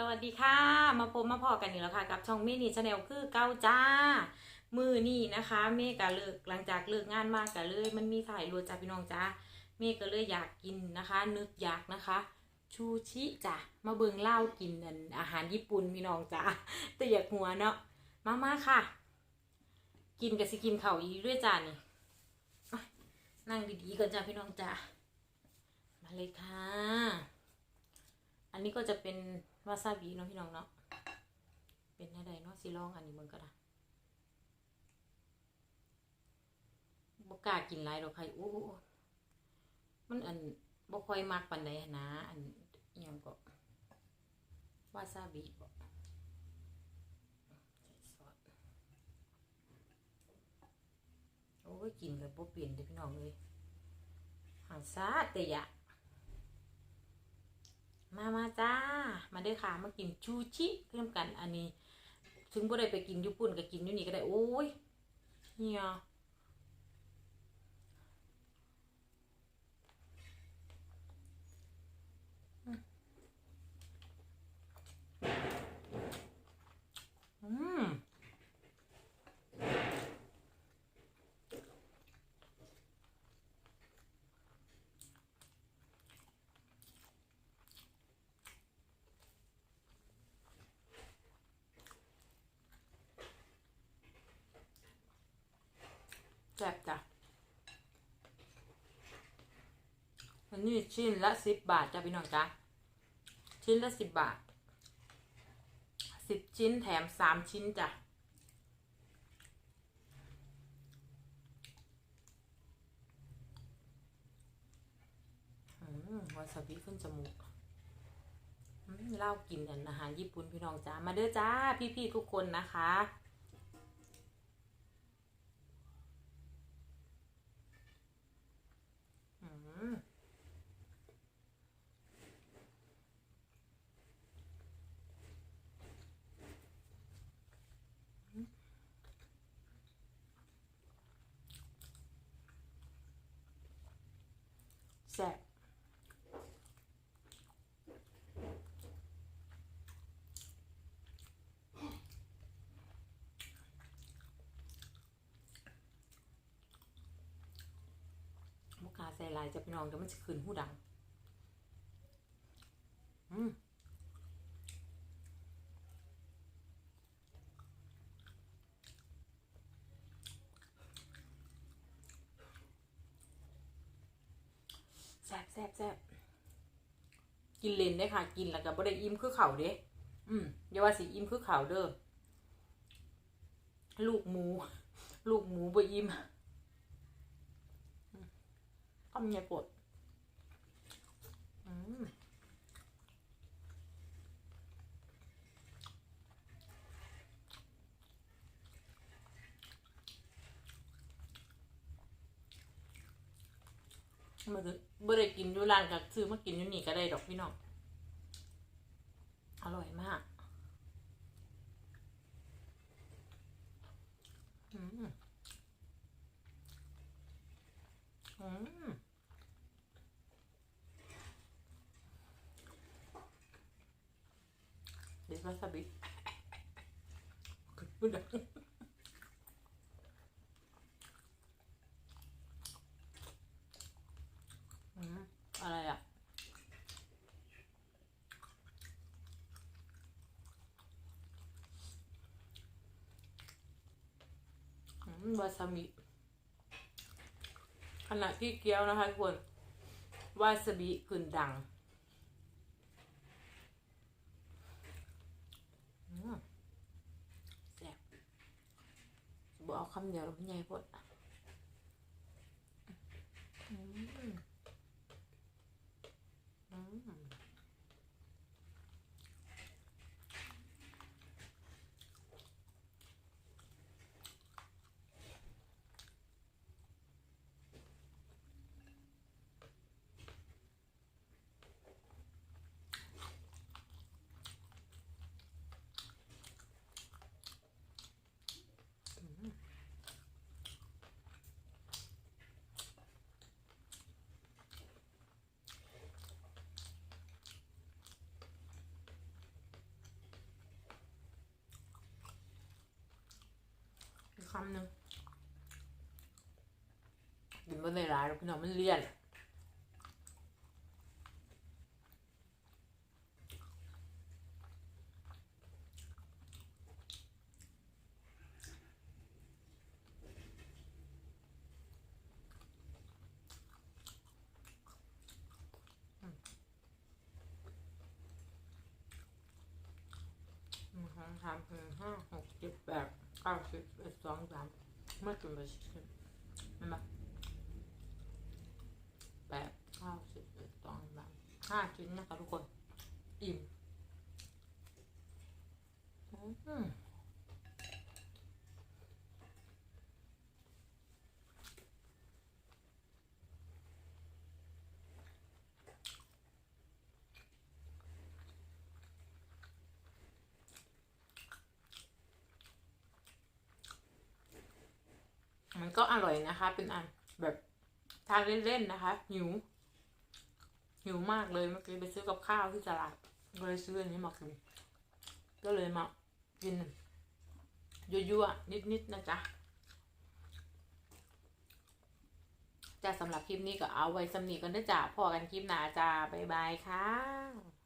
สวัสดีค่ะ มาพบมาพอกันอีกแล้วค่ะ กับช่องเมนี่ชาแนลคือเก้าจ้า มือนี่นะคะ เมกะเลิกหลังจากเลิกงานมากกะเลย มันมีถ่ายรัวจ้าพี่น้องจ้าเมก็เลยอยากกินนะคะ นึกอยากนะคะ ชูชิจ้ะมาเบิงเล่ากินอันอาหารญี่ปุ่นพี่น้องจ้าแต่อยากหัวเนาะมามาค่ะ กินกับสิกินเข่าอีด้วยจ้านี่นั่งดีๆก่อนจ้าพี่น้องจ้ามาเลยค่ะ อันนี้ก็จะเป็น วาซาบิเนาะพี่น้องเนาะ เป็นอะไรเนาะสิลองอันนี้มึงก็ได้บกล้ากินหลายดอกไข่โอ้มันอันบ่ค่อยมักปานใดนะ อันยังก็วาซาบิบ่ใส่ซอสโอ้ยกินกับบ่เปลี่ยนเด้พี่น้องเลยหางซาแต่ยากมามาจ้า มาเด้อค่ะมากินชูชิเพิ่มกันอันนี้ ถึงบ่ได้ไปกินญี่ปุ่นก็กินอยู่นี่ก็ได้โอ้ยเฮียอืมแซ่บจ้ะ อันนี้ชิ้นละสิบบาทจ้ะพี่น้องจ้ะชิ้นละสิบบาทสิบชิ้นแถมสามชิ้นจ้ะวาซาบิขึ้นจมูกเล่ากินอันอาหารญี่ปุ่นพี่น้องจ้า มาเด้อจ้า พี่ๆทุกคนนะคะ อืม แซ่บมุกคาใส่ลายจะไปนองเดี๋ยวมันจะคืนหูดัง อืม แซ่บแซ่บแซ่บกินเลนได้ค่ะ กินแล้วก็บ่ได้อิ่มคือเข่าเด้อืมอย่าว่าสิอิ่มคือเข่าเด้อลูกหมู ลูกหมูบ่อิ่มอืมคำใหญ่ปวดอืมมาคือ บ่ได้กินอยู่ร้านก็ซื้อมากินอยู่นี่ก็ได้ดอกพี่น้อง อร่อยมากอืมอืมเดี๋ยววาซาบิพูดดังอืมอะไรอะ อืม วาซาบิขณะที่เคี้ยวนะคะทุกคนวาซาบิกลิ่นดังแซ่บบอกเอาคำเดียวแล้วมันใหญ่พดอืมอืมำหนึ่งกินไม่ได้หลายหรอกพี่น้องมันเลี่ยนหนึ่งสองสามสี่ห้าหกเจ็ดแปด เก้าสิบเอ็ดสองสามไม่ถึงไปสิบเห็นไหมแปดเก้าสิบเอ็ดสองสามห้าชิ้นนะคะทุกคน อิ่มอืม ก็อร่อยนะคะ เป็นอันแบบทานเล่นๆนะคะ หิว หิวมากเลยเมื่อกี้ไปซื้อกับข้าวที่ตลาดก็เลยซื้ออันนี้มากินก็เลยมากินยั่วๆนิดๆนะจ๊ะจ้าสำหรับคลิปนี้ก็เอาไว้สำนีกันนะจ๊ะพอกันคลิปหน้าจ้าบ๊ายบายค่ะ